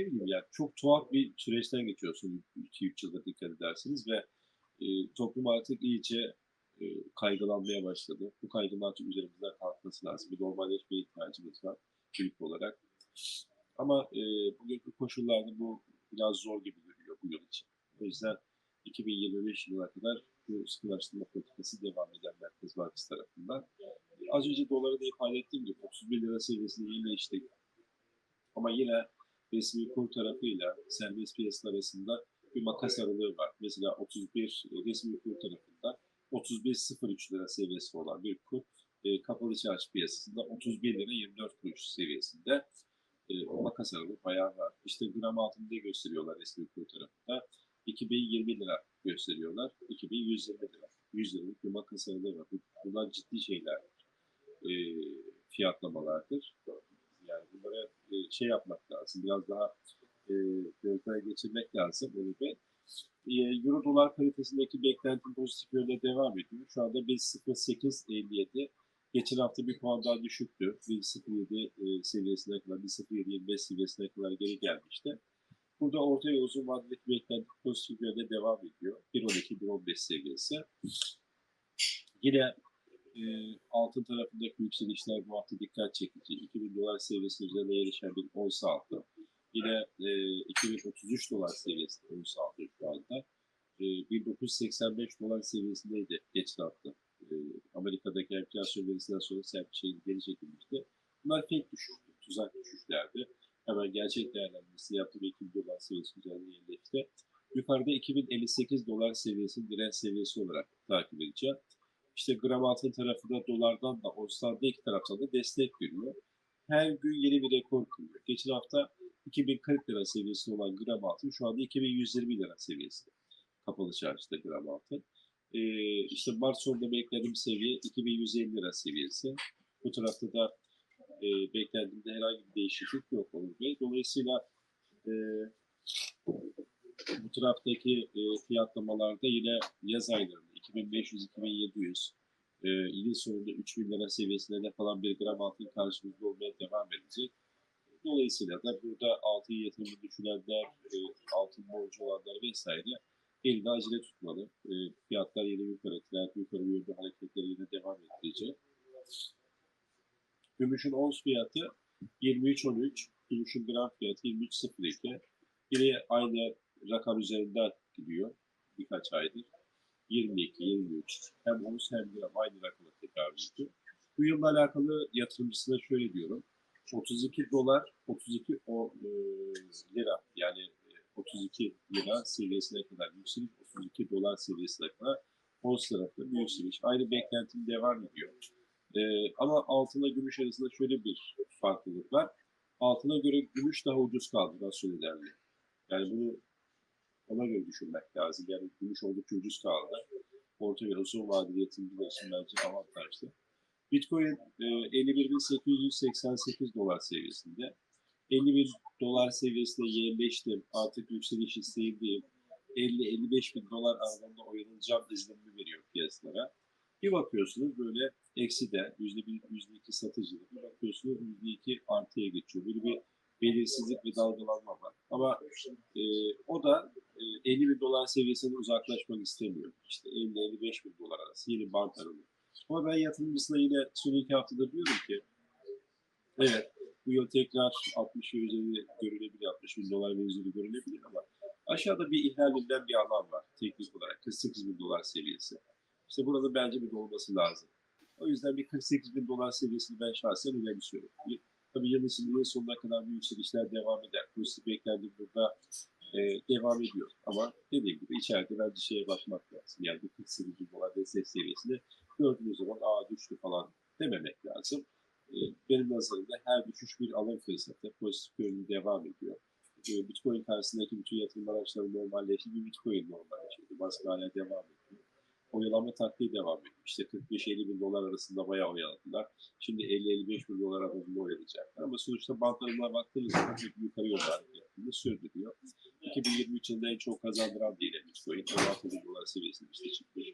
ne bileyim yani çok tuhaf bir süreçten geçiyorsun 2-3 yılda dikkat edersiniz ve e, toplum artık iyice e, kaygılanmaya başladı. Bu kaygının artık üzerimizden kalkması lazım. Bir normalleşme ihtiyacımız var büyük olarak. Ama e, bugünkü koşullarda bu biraz zor gibi görünüyor bu yıl için. O yüzden 2025 yılına kadar bu sıkılaştırma politikası devam eden Merkez Bankası tarafından. Az önce doları da ifade ettiğim gibi 31 lira seviyesinde yine işte ama yine resmi kur tarafıyla serbest piyasa arasında bir makas aralığı var. Mesela 31 resmi kur tarafında 31.03 lira seviyesi olan bir kur e, kapalı çarşı piyasasında 31 lira 24 kuruş seviyesinde e, o makas aralığı bayağı var. İşte gram altında gösteriyorlar resmi kur tarafında. 2020 lira gösteriyorlar. 2120 lira. 100 liralık bir makas aralığı var. Bunlar ciddi şeyler. E, fiyatlamalardır. Şey yapmak lazım. Biraz daha e, gözden geçirmek lazım. Onu ve e, Euro dolar paritesindeki beklentim pozitif yönde devam ediyor. Şu anda 1.0857. Geçen hafta bir puan daha düşüktü. 1.07 e, seviyesine kadar, 1.0725 seviyesine kadar geri gelmişti. Burada orta ve uzun vadedeki beklenti pozitif yönde devam ediyor. 1.12-1.15 seviyesi. Yine e, altın tarafındaki yükselişler bu hafta dikkat çekici. 2000 dolar seviyesi üzerine erişen bir ons altı. Yine e, 2033 dolar seviyesinde ons altı şu anda. E, 1985 dolar seviyesindeydi geçen hafta. E, Amerika'daki enflasyon verisinden sonra sert bir şekilde geri çekilmişti. Bunlar fake düşüştü, tuzak düşüşlerdi. Hemen gerçek değerlendirmesini yaptı ve 2000 dolar seviyesi üzerinde yerleşti. Yukarıda 2058 dolar seviyesini direnç seviyesi olarak takip edeceğim. İşte gram altın tarafında dolardan da onstan da iki taraftan da destek görüyor. Her gün yeni bir rekor kırıyor. Geçen hafta 2040 lira seviyesi olan gram altın şu anda 2120 lira seviyesinde. Kapalı çarşıda gram altın. Ee, işte Mart sonunda beklediğim seviye 2150 lira seviyesi. Bu tarafta da e, beklediğimde herhangi bir değişiklik yok Onur Bey. Dolayısıyla e, bu taraftaki e, fiyatlamalarda yine yaz aylarında 2500-2700 e, yıl sonunda 3000 lira seviyesinde de falan bir gram altın karşımızda olmaya devam edecek. Dolayısıyla da burada altın yatırımı düşünenler, e, altın borcu olanlar vesaire elinde acele tutmalı. E, fiyatlar yine yukarı, trend yukarı yönlü hareketleri yine devam edecek. Gümüşün ons fiyatı 23.13, gümüşün gram fiyatı 23.02. Yine aynı rakam üzerinden gidiyor birkaç aydır. 22, 23 hem ons hem gram aynı rakama ediyor. Bu yılla alakalı yatırımcısına şöyle diyorum. 32 dolar, 32 o, e, lira yani e, 32 lira seviyesine kadar yükseliş, 32 dolar seviyesine kadar ons tarafında yükseliş. Aynı beklentim devam ediyor. E, ama altına gümüş arasında şöyle bir farklılık var. Altına göre gümüş daha ucuz kaldı rasyon nedenle. Yani bunu ona göre düşünmek lazım. Yani gümüş oldukça ucuz kaldı. Orta ve uzun vadeli yatırımcılar için bence avantajlı. Bitcoin e, 51.888 dolar seviyesinde. 51 dolar seviyesinde yerleştim. Artık yükseliş isteğindeyim. 50-55 bin dolar aralığında oynanacağım izlenimi veriyor piyasalara. Bir bakıyorsunuz böyle eksi de yüzde bir, yüzde iki satıcılık. Bir bakıyorsunuz yüzde iki artıya geçiyor. Böyle bir belirsizlik ve dalgalanma var. Ama e, o da e, 50 bin dolar seviyesinden uzaklaşmak istemiyor. İşte 50-55 bin dolar arası yeni bant aralığı. Ama ben yatırımcısına yine son iki haftada diyorum ki evet bu yıl tekrar 60 ve üzeri görülebilir, 60 bin dolar ve üzeri görülebilir ama aşağıda bir ihlalinden bir alan var teknik olarak 48 bin dolar seviyesi. İşte burada bence bir dolması lazım. O yüzden bir 48 bin dolar seviyesini ben şahsen önemsiyorum. Tabii yıl içinde yıl sonuna kadar bu yükselişler devam eder. Pozitif beklentim burada e, devam ediyor. Ama dediğim gibi içeride bence şeye bakmak lazım. Yani bir 48 bin dolar destek seviyesinde gördüğünüz zaman aa düştü falan dememek lazım. E, benim nazarımda her düşüş bir alım fırsatı. Pozitif görünüm devam ediyor. E, Bitcoin karşısındaki bütün yatırım araçları normalleşti. Bir Bitcoin normalleşti. Baskı hala devam ediyor. Oyalama taktiği devam ediyor. İşte 45-50 bin dolar arasında bayağı oyaladılar. Şimdi 50-55 bin dolar arasında oyalayacaklar. Ama sonuçta bantlarına baktığınız zaman yukarı hareketini sürdürüyor. 2023 yılında en çok kazandıran değil Bitcoin. 16 bin dolar seviyesinde işte çıkmış.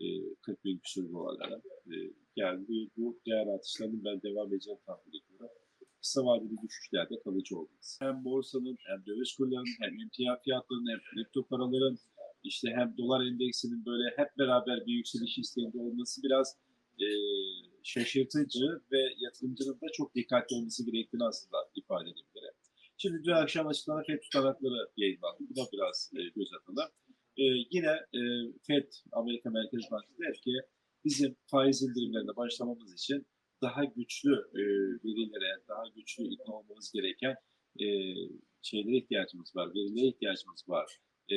E, 40 bin küsur dolarlara. E, yani bu, bu değer artışlarının ben devam edeceğini tahmin ediyorum. kısa vadeli düşüşlerde kalıcı olmaz. Hem borsanın hem döviz kurlarının hem emtia fiyatlarının hem kripto paraların işte hem dolar endeksinin böyle hep beraber bir yükseliş isteğinde olması biraz e, şaşırtıcı ve yatırımcının da çok dikkatli olması gerektiğini aslında ifade edebilirim. Şimdi dün akşam açıklanan FED tutanakları yayınlandı. Buna biraz e, göz atalım. E, yine e, FED, Amerika Merkez Bankası der ki bizim faiz indirimlerine başlamamız için daha güçlü e, verilere, daha güçlü ikna olmamız gereken e, şeylere ihtiyacımız var, verilere ihtiyacımız var. E,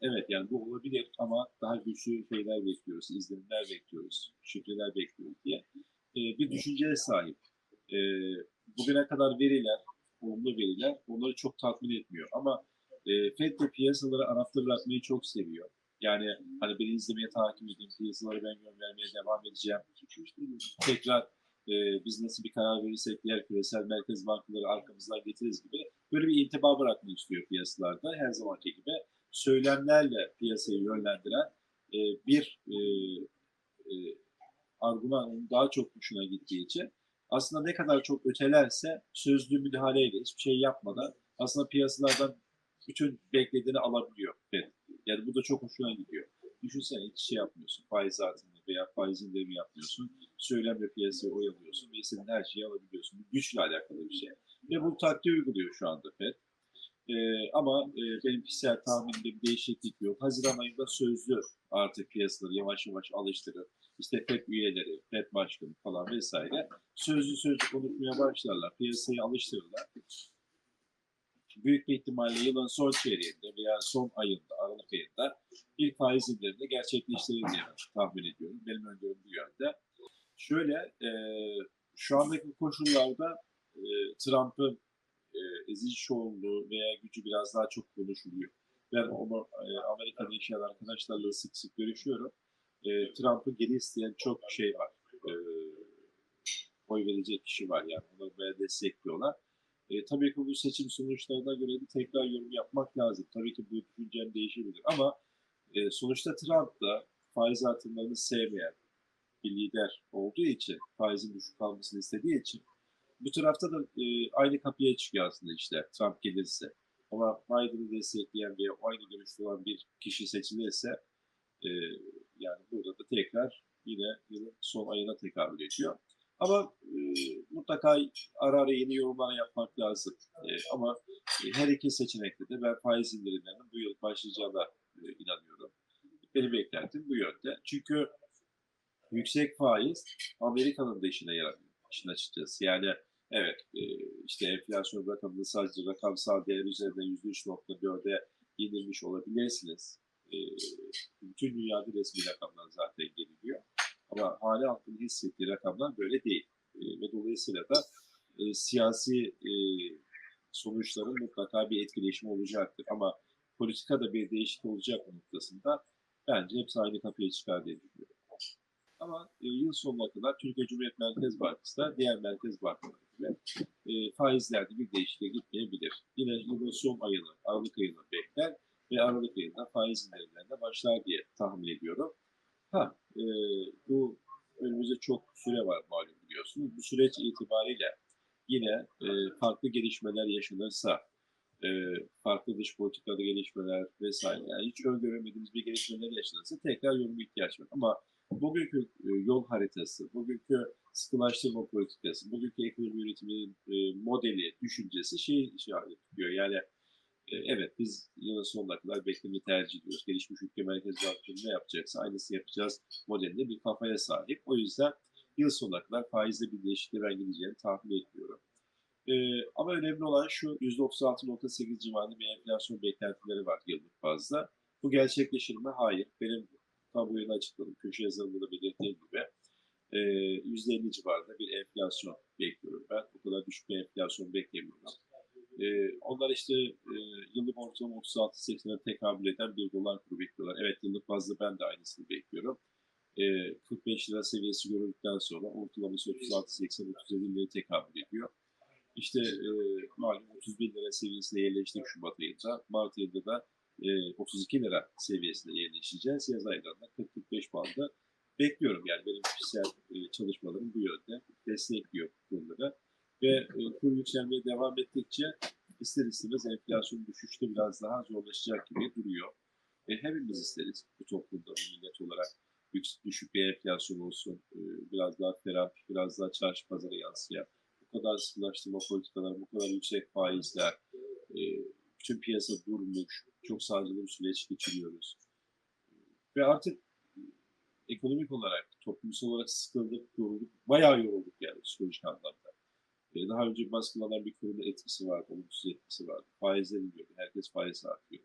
evet yani bu olabilir ama daha güçlü şeyler bekliyoruz, izlenimler bekliyoruz, şifreler bekliyoruz diye e, bir düşünceye sahip. E, bugüne kadar veriler, olumlu veriler onları çok tatmin etmiyor. Ama e, FED de piyasalara anahtar bırakmayı çok seviyor. Yani hani beni izlemeye takip edeyim, piyasalara ben yön vermeye devam edeceğim. Tekrar e, biz nasıl bir karar verirsek diğer küresel merkez bankaları arkamızdan getiririz gibi böyle bir intiba bırakmak istiyor piyasalarda her zamanki gibi. Söylemlerle piyasayı yönlendiren e, bir e, e, argüman onun daha çok hoşuna gittiği için aslında ne kadar çok ötelerse sözlü müdahaleyle hiçbir şey yapmadan aslında piyasalardan bütün beklediğini alabiliyor. Evet. Yani bu da çok hoşuna gidiyor. Düşünsene hiç şey yapmıyorsun. Faiz artımı veya faiz indirimi yapmıyorsun. Söylemle piyasayı oyalıyorsun ve istediğin her şeyi alabiliyorsun. Bu güçle alakalı bir şey. Ve bu taktiği uyguluyor şu anda FED. Ee, ama e, benim kişisel tahminimde bir değişiklik yok. Haziran ayında sözlü artık piyasaları yavaş yavaş alıştırır. İşte FED üyeleri, FED başkanı falan vesaire sözlü sözlü konuşmaya başlarlar. Piyasayı alıştırırlar büyük bir ihtimalle yılın son çeyreğinde veya son ayında, Aralık ayında ilk faiz indirimini gerçekleştirir diye tahmin ediyorum. Benim öngörüm bu yönde. Şöyle, e, şu andaki koşullarda e, Trump'ın e, ezici çoğunluğu veya gücü biraz daha çok konuşuluyor. Ben onu e, Amerika'da yaşayan arkadaşlarla sık sık görüşüyorum. E, Trump'ı geri isteyen çok şey var. E, oy verecek kişi var yani. Onu böyle destekliyorlar. E, tabii ki bu seçim sonuçlarına göre de tekrar yorum yapmak lazım. Tabii ki bu düşüncem değişebilir ama e, sonuçta Trump da faiz artımlarını sevmeyen bir lider olduğu için, faizin düşük kalmasını istediği için bu tarafta da e, aynı kapıya çıkıyor aslında işte Trump gelirse. Ama Biden'ı destekleyen ve aynı görüşte olan bir kişi seçilirse e, yani burada da tekrar yine yılın son ayına tekabül ediyor. Ama e, mutlaka ara ara yeni yorumlar yapmak lazım. E, ama e, her iki seçenekte de ben faiz indirimlerinin bu yıl başlayacağına e, inanıyorum. Benim beklentim bu yönde. Çünkü yüksek faiz Amerika'nın da işine yaramıyor. İşin açıkçası. Yani evet e, işte enflasyon rakamını sadece rakamsal değer üzerinden %3.4'e indirmiş olabilirsiniz. E, bütün dünyada resmi rakamlar zaten geliliyor. Ama hali halkın hissettiği rakamlar böyle değil. E, ve dolayısıyla da e, siyasi e, sonuçların mutlaka bir etkileşimi olacaktır. Ama politikada bir değişiklik olacak noktasında bence hepsi aynı kapıya çıkar diye düşünüyorum. Ama e, yıl sonuna kadar Türkiye Cumhuriyet Merkez Bankası da diğer merkez bankaları gibi e, faizlerde bir değişikliğe gitmeyebilir. Yine son ayını, Aralık ayını bekler Aralık ayında faiz indirimlerine başlar diye tahmin ediyorum. Ha, e, bu önümüzde çok süre var malum biliyorsunuz. Bu süreç itibariyle yine e, farklı gelişmeler yaşanırsa, e, farklı dış politikada gelişmeler vesaire, yani hiç öngöremediğimiz bir gelişmeler yaşanırsa tekrar yoruma ihtiyaç var. Ama bugünkü e, yol haritası, bugünkü sıkılaştırma politikası, bugünkü ekonomi yönetiminin e, modeli, düşüncesi şey işaret ediyor. Yani evet biz yılın sonuna kadar beklemeyi tercih ediyoruz. Gelişmiş ülke merkez bankları ne yapacaksa aynısını yapacağız modelinde bir kafaya sahip. O yüzden yıl sonuna kadar faizde bir değişikliğe ben gideceğini tahmin etmiyorum. Ee, ama önemli olan şu %36.8 civarında bir enflasyon beklentileri var yıllık fazla. Bu gerçekleşir mi? Hayır. Benim tabloyu açıkladım. Köşe yazılımında da belirttiğim gibi e, %50 civarında bir enflasyon bekliyorum ben. Bu kadar düşük bir enflasyon beklemiyorum. E, onlar işte e, yıllık ortalama 36-80'e tekabül eden bir dolar kuru bekliyorlar. Evet yıllık bazda ben de aynısını bekliyorum. E, 45 lira seviyesi görüldükten sonra ortalaması 36-80-37 liraya tekabül ediyor. İşte e, malum 31 lira seviyesinde yerleştik Şubat ayında. Mart ayında da e, 32 lira seviyesinde yerleşeceğiz. Yaz aylarında 40-45 bandı bekliyorum. Yani benim kişisel e, çalışmalarım bu yönde destekliyor bunları. Ve e, kur yükselmeye devam ettikçe ister istemez enflasyon düşüşte biraz daha zorlaşacak gibi duruyor. E, hepimiz isteriz bu toplumda, bu millet olarak düşük bir enflasyon olsun, e, biraz daha ferah, biraz daha çarşı pazara yansıyan, bu kadar sıkılaştırma politikaları, bu kadar yüksek faizler, e, bütün piyasa durmuş, çok sancılı bir süreç geçiriyoruz. Ve artık ekonomik olarak, toplumsal olarak sıkıldık, yorulduk, bayağı yorulduk yani psikolojik anlamda. E, daha önce baskılanan bir kurulun etkisi vardı, olumsuz etkisi vardı. Faizler iniyordu, herkes faiz artıyor.